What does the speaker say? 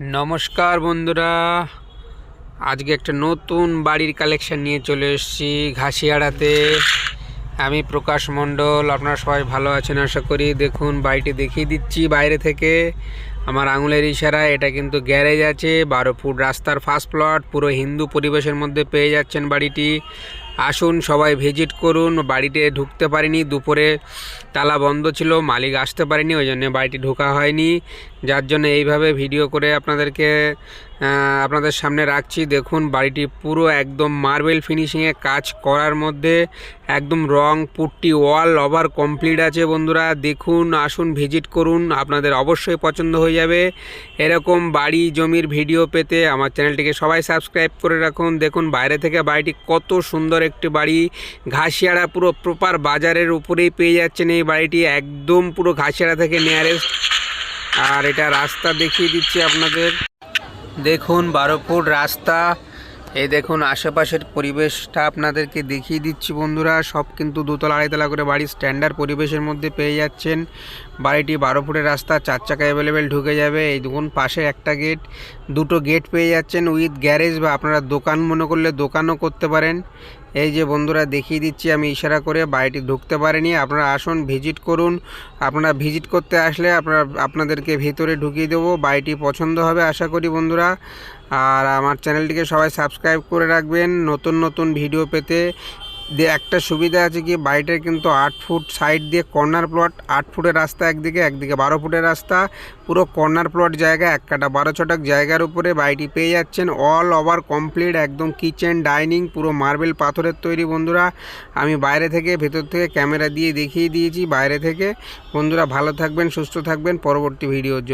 নমস্কার বন্ধুরা। আজকে একটা নতুন বাড়ির কালেকশন নিয়ে চলে এসেছি ঘাসিয়াড়াতে। আমি প্রকাশ মণ্ডল, আপনারা সবাই ভালো আছেন আশা করি। দেখুন, বাড়িটি দেখিয়ে দিচ্ছি বাইরে থেকে। আমার আঙুলের ইশারা, এটা কিন্তু গ্যারেজ আছে, বারো ফুট রাস্তার ফার্স্ট প্লট পুরো হিন্দু পরিবেশের মধ্যে পেয়ে যাচ্ছেন বাড়িটি। আসুন, সবাই ভিজিট করুন। বাড়িতে ঢুকতে পারিনি, দুপুরে তালা বন্ধ ছিল, মালিক আসতে পারেনি, ওই জন্য বাড়িটি ঢোকা হয়নি। যার জন্য এইভাবে ভিডিও করে আপনাদেরকে আপনাদের সামনে রাখছি। দেখুন, বাড়িটি পুরো একদম মার্বেল ফিনিশিংয়ে কাজ করার মধ্যে একদম রং, পুট্টি, ওয়াল, ওভার কমপ্লিট আছে বন্ধুরা। দেখুন, আসুন, ভিজিট করুন, আপনাদের অবশ্যই পছন্দ হয়ে যাবে। এরকম বাড়ি জমির ভিডিও পেতে আমার চ্যানেলটিকে সবাই সাবস্ক্রাইব করে রাখুন। দেখুন, বাইরে থেকে বাড়িটি কত সুন্দর একটি বাড়ি। ঘাসিয়াড়া পুরো প্রপার বাজারের উপরেই পেয়ে যাচ্ছেন এই বাড়িটি। একদম পুরো ঘাসিয়াড়া থেকে নিয়ারেস্ট আর এটা রাস্তা দেখিয়ে দিচ্ছি আপনাদের। দেখুন বারো ফুট রাস্তা। এই দেখুন, আশেপাশের পরিবেশটা আপনাদেরকে দেখিয়ে দিচ্ছি বন্ধুরা। সব কিন্তু দুতলা, আড়াইতলা করে বাড়ির স্ট্যান্ডার্ড পরিবেশের মধ্যে পেয়ে যাচ্ছেন। বাড়িটি বারো ফুটের রাস্তা, চার চাকা অ্যাভেলেবেল ঢুকে যাবে। এই দেখুন, পাশে একটা গেট দুটো গেট পেয়ে যাচ্ছেন উইথ গ্যারেজ বা আপনারা দোকান মনে করলে দোকানও করতে পারেন। এই যে বন্ধুরা দেখিয়ে দিচ্ছি, আমি ইশারা করে বাড়িটি ঢুকতে পারিনি। আপনারা আসুন, ভিজিট করুন। আপনারা ভিজিট করতে আসলে আপনারা, আপনাদেরকে ভিতরে ঢুকিয়ে দেবো। বাড়িটি পছন্দ হবে, আশা করি বন্ধুরা। আর আমার চ্যানেলটিকে সবাই সাবস্ক্রাইব করে রাখবেন। নতুন নতুন ভিডিও পেতে দিয়ে একটা সুবিধা আছে কি বাড়িটার কিন্তু আট ফুট সাইড দিয়ে কর্নার প্লট আট ফুটের রাস্তা একদিকে একদিকে বারো ফুটের রাস্তা, পুরো কর্নার প্লট জায়গা এক কাটা, বারো ছটাক জায়গার উপরে বাড়িটি পেয়ে যাচ্ছেন অল ওভার কমপ্লিট একদম কিচেন ডাইনিং পুরো মার্বেল পাথরের তৈরি বন্ধুরা। আমি বাইরে থেকে ভেতর থেকে ক্যামেরা দিয়ে দেখিয়ে দিয়েছি, বাইরে থেকে। বন্ধুরা ভালো থাকবেন, সুস্থ থাকবেন, পরবর্তী ভিডিওর জন্য।